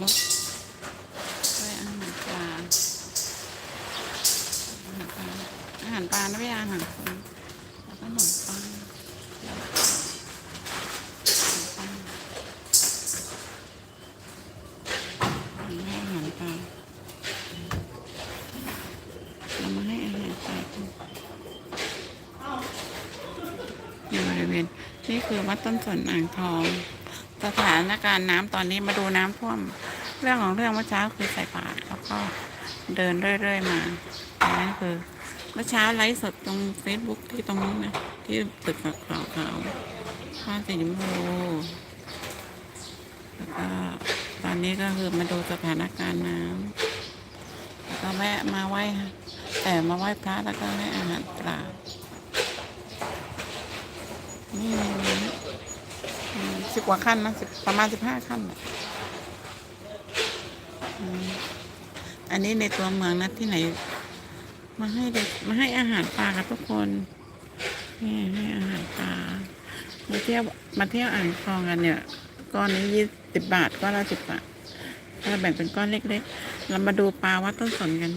ลูกด้วยอาหารปลาอาหารปลาอาหารปลานะพี่อาหารคนแล้วก็ขนมปังขนมปังนี่ให้อาหารปลาเรามาให้อาหารปลากันอยู่บริเวณนี่คือวัดต้นสนอ่างทอง สถานการณ์น้ำตอนนี้มาดูน้ำท่วม เรื่องของเรื่องเมื่อเช้าคือใส่บาตรแล้วก็เดินเรื่อยๆมาอันนั้นคือเมื่อเช้าไลฟ์สดตรงเฟซบุ๊กที่ตรงนู้นะที่ตึกขาวขาวๆผ้าสีชมพูแล้วก็ตอนนี้ก็คือมาดูสถานการณ์น้ำแล้วก็แวะมาไหว้แต่มาไหว้พระแล้วก็ให้อาหารปลานี่สิบกว่าขั้นนะสิบประมาณสิบห้าขั้นนะ อันนี้ในตัวเมืองนะที่ไหน มาให้เด็กมาให้อาหารปลากับทุกคนนี่ให้อาหารปลามาเที่ยวมาเที่ยวอ่างทองกันเนี่ย ก้อนนี้ยี่สิบบาทก้อนละสิบบาทเราแบ่งเป็นก้อนเล็กๆ เรามาดูปลาวัดต้นสนกัน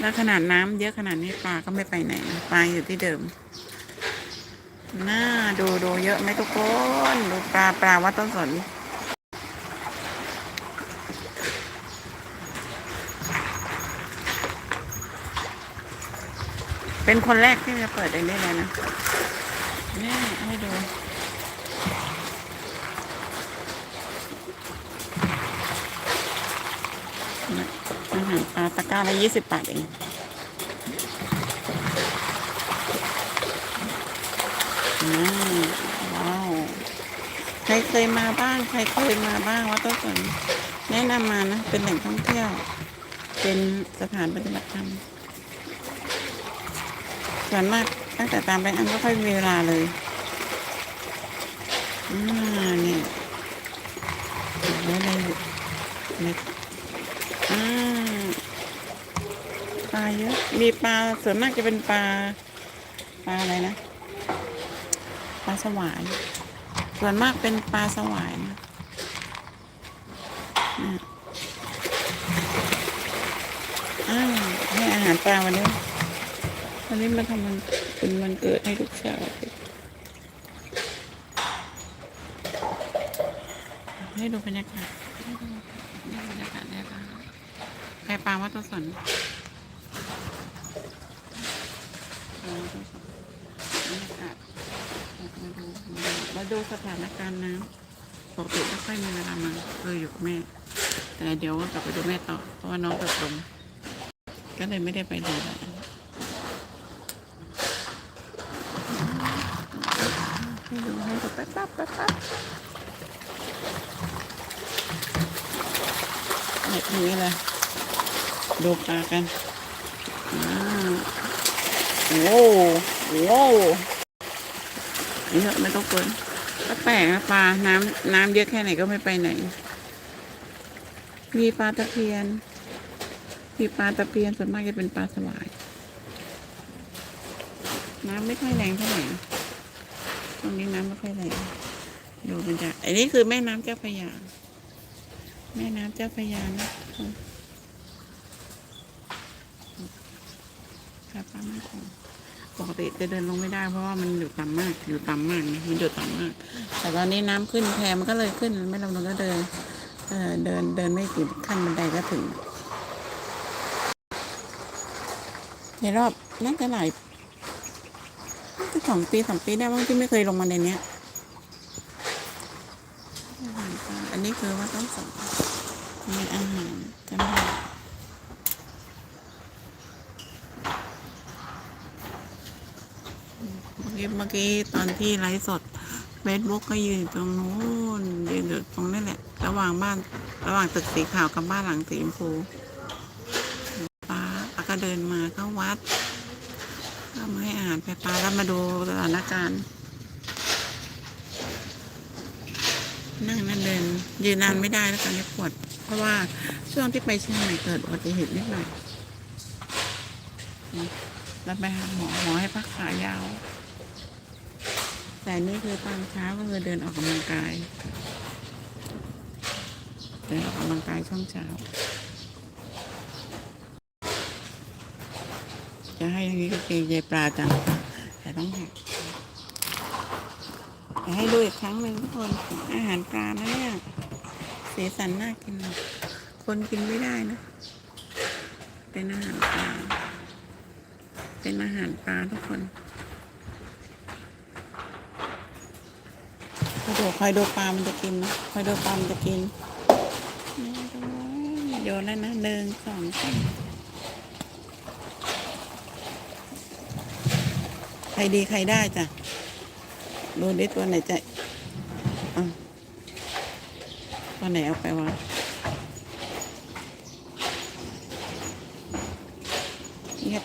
แล้วขนาดน้ำเยอะขนาดนี้ปลาก็ไม่ไปไหนปลาอยู่ที่เดิมน่าดูดูเยอะไหมทุกคน ดูปลาปลาวัดต้นสน เป็นคนแรกที่จะเปิดองได้เลยนะ นี่ให้ดู อาหารปลาตะกร้าละยี่สิบบาทเองอืมว้าว ใครเคยมาบ้าง ใครเคยมาบ้างวัดต้นสนแนะนำมานะ เป็นแหล่งท่องเที่ยว เป็นสถานปฏิบัติธรรม ส่วนมากตั้งแต่ตามไปอันก็ค่อยมีเวลาเลยอ่านี่โอ้โหอะไรอยู่ในอ่าปลาเยอะ มีปลาส่วนมากจะเป็นปลาปลาอะไรนะปลาสวาย ส่วนมากเป็นปลาสวายนะอ่าอ่าให้อาหารปลาวันนี้ วันนี้มาทำมันเป็นวันเกิดให้ลูกสาวให้ดูบรรยากาศให้ดูบรรยากาศได้ปะใครปลาวัดต้นสนปลาวัต้นสนมาดูมาดูสถานการณ์น้ำปกติไม่ค่อยมีเวลามาเคยอยู่กับแม่ แต่เดี๋ยวกลับไปดูแม่ต่อ เพราะว่าน้องเปิดลมก็เลยไม่ได้ไปดูแลว ให้ดูให้ดู แป๊บแป๊บแป๊บแป๊บแบบนี้เลยดูปลากันอ่าโอ้โหเยอะไม่ต้องเกินก็แปลกนะปลา น้ำน้ำเยอะแค่ไหนก็ไม่ไปไหน มีปลาตะเพียน มีปลาตะเพียนส่วนมากจะเป็นปลาสวาย น้ำไม่ค่อยแรงเท่าไหร่ ตรงนี้น้ำไม่ค่อยไหลดูมันจะอันนี้คือแม่น้ำเจ้าพระยา แม่น้ำเจ้าพระยานะครับป้ามากของปกติจะเดินลงไม่ได้เพราะว่ามันอยู่ต่ำมากอยู่ต่ำมากนะมันอยู่ต่ำมาก แต่ตอนนี้น้ำขึ้นแพมันก็เลยขึ้นไม่ลงเราก็เดินเออเดินเดินไม่กี่ขั้นบันไดก็ถึง ในรอบน่าจะหลาย สองปีสามปีได้บ้างที่ไม่เคยลงมาในเนี้ย อันนี้คือว่าต้องสั่งมีอาหารจำได้เมื่อกี้เมื่อกี้ตอนที่ไลฟ์สดเฟซบุ๊กก็ยืนตรงนู้นยืนอยู่ตรงนี้แหละ ระหว่างบ้าน ระหว่างตึกสีขาวกับบ้านหลังสีชมพูป้าแล้วก็เดินมาเข้าวัด ก็มาให้อาหารไปปลาแล้วมาดูสถานการณ์นั่งนั่นเดินยืนนานไม่ได้แล้วตอนนี้ปวด เพราะว่าช่วงที่ไปเชียงใหม่เกิดอุบัติเหตุนิดหน่อยอืมแล้วไปหาหมอหมอให้พักขายาว แต่นี่คือตอนเช้าก็คือเดินออกกำลังกาย เดินออกกำลังกายช่วงเช้า จะให้อย่างนี้ก็เกงใจปลาจังแต่ต้องหักจะให้ดูอีกครั้งหนึ่งทุกคนอาหารปลานะเนี่ยสีสันน่ากิน คนกินไม่ได้นะ เป็นอาหารปลา เป็นอาหารปลาทุกคนคอยดูคอยดูปลา มันจะกินนะคอยดูปลา มันจะกินโยนแล้วนะหนึ่งสองสามใค รดีใครได้จ้ะดูดิตัวไหนจะอะตัวไหนเอาไปวะเงียบ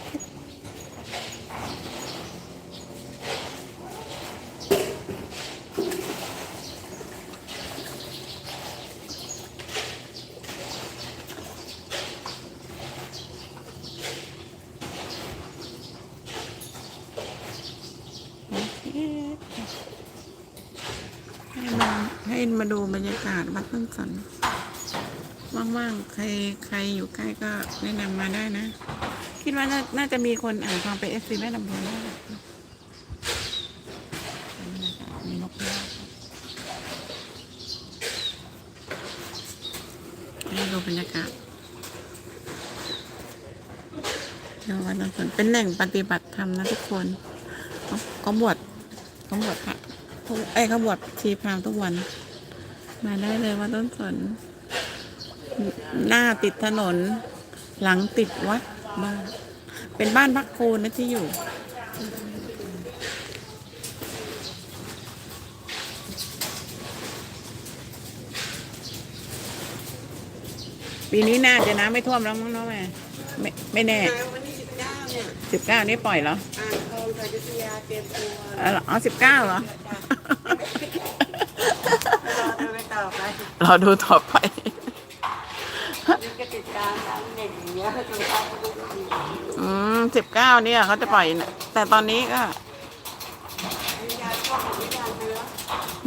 ให้มาให้มาดูบรรยากาศวัดต้นสนว่างๆ ใครใครอยู่ใกล้ก็แนะนำมาได้นะ คิดว่าน่านาจะมีคนอ่านความไปเอฟซีแม่ลำพูนได้มีนกพิราบให้ดูบรรยากาศเดี๋ยววัดต้นสนเป็นแหล่งปฏิบัติธรรมนะทุกคนเขาเขาบวช เขาบวชพระทุกไอ้ยเขาบวชชีพรามทุกวัน มาได้เลยว่าต้นสน หน้าติดถนน หลังติดวัดบ้าน เป็นบ้านพักโคนนะที่อยู่ปีนี้น่าจะน้ำไม่ท่วมแล้วมั้งเนาะแม่ไม่ไม่แน่วันที่สิบเก้าเนี่ยสิบเก้านี้ปล่อยเหร ยุธยาเตรียมตัวเอาเหรอเอาสิบเก้าเหรอรอดูไปต่อไปเราดูต่อไปนี่ก็ติดตามทางเน็ตอย่างเงี้ยจนเขาก็รู้ว่าดีอืมสิบเก้าเนี่ยเขาจะปล่อยนะแต่ตอนนี้ก็วิญญาณช่วงของวิญญาณเนื้อ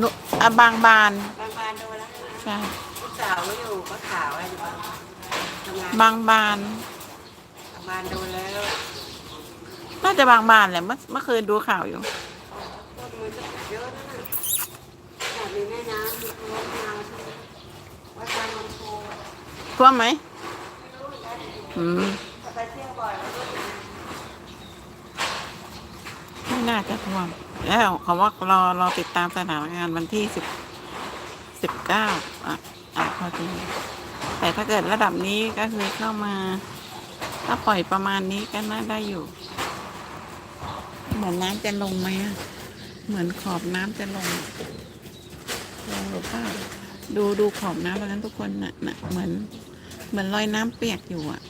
นุอะบางบาน บางบานโดนแล้วใช่ลูกสาวไม่อยู่ก็ขาวอะไรอยู่บ้างทำงานบางบานบางบานโดนแล้ว น่าจะบางบานแหละเมื่อเมื่อคืนดูข่าวอยู่พวดบางลำโพงท่วมไหมอืมไปเที่ยวบ่อยแล้วด้วยนะไม่น่าจะท่วม แล้วเขาว่ารอรอติดตามสถานการณ์วันที่สิบสิบเก้าอะอะพอดีแต่ถ้าเกิดระดับนี้ก็คือเข้ามา ถ้าปล่อยประมาณนี้ก็น่าได้อยู่ เหมือนน้ำจะลงไหมอะเหมือนขอบน้ำจะลงลงหรือเปล่าดูดูขอบน้ำตรงนั้นทุกคนน่ะน่ะเหมือนเหมือนรอยน้ำเปียกอยู่อะ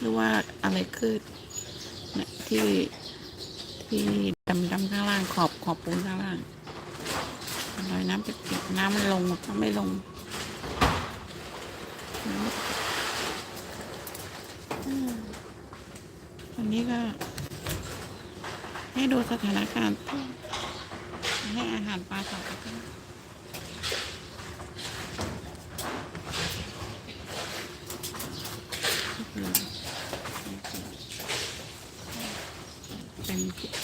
หรือว่าอะไรขึ้นน่ะที่ที่ดำดำข้างล่างขอบขอบปูนข้างล่างรอยน้ำเปียกน้ำมันลงก็ไม่ลงอันนี้ก็ ให้ดูสถานการณ์ให้อาหารปลาต่อไปก็เป็น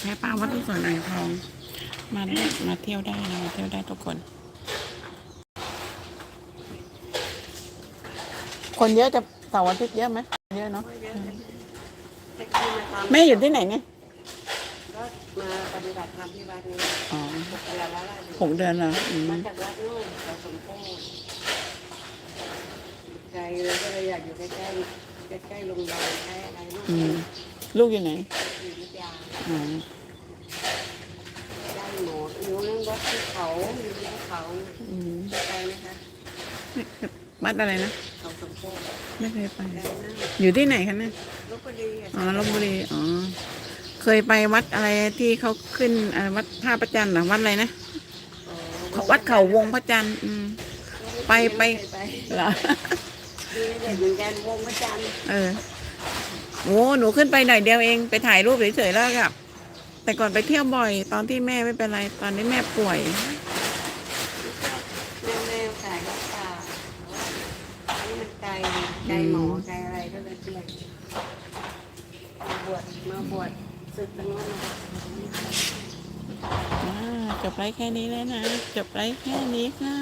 แพ้ปลาวัดที่สวนอ่างทอง มาได้มาเที่ยวได้นะมาเที่ยวได้ทุกคน คนเยอะจะเสาร์อาทิตย์เยอะไหมเยอะเนาะเยอะเลยแต่ที่มาทำแม่อยู่ที่ไหนเนี่ยก็ มาปฏิบัติธรรมที่วัดนี้อ๋อหกเดือนแล้วล่ะหกเดือนเหรออืมมาจากวัดนู่นเราสมโพธิใจเลยก็เลยอยากอยู่ใกล้ๆใกล้ๆโรงพยาบาลใกล้อะไรลูกอืมลูกอยู่ไหนอยู่วิทยาอ๋อได้หมออยู่นั่งวัดที่เขาอยู่ที่เขาอืมไปนะคะวัดอะไรนะเขาสมโพธิไม่เคยไปได้นั่งอยู่ที่ไหนคะเนี่ยลบบุรีอะอ๋อลบบุรีอ๋อ เคยไปวัดอะไรที่เขาขึ้นอ่าวัดท่าประจันทร์เหรอวัดอะไรนะอ๋อวัดเขาวงพระจันทร์อืมไปไปไปเหรอดูในเด็กเหมือนกันวงพระจันทร์เออโอ้หนูขึ้นไปหน่อยเดียวเองไปถ่ายรูปเฉยๆแล้วกลับแต่ก่อนไปเที่ยวบ่อย ตอนที่แม่ไม่เป็นไรตอนนี้แม่ป่วยแม่แม่ขายข้าวปลากลไกลหมอไกลอะไรก็เลยเปลี่ยนมาบวชมาบวช ศึกตรงนู้นนะอ่าจบไลฟ์แค่นี้แล้วนะ จบไลฟ์แค่นี้ค่ะ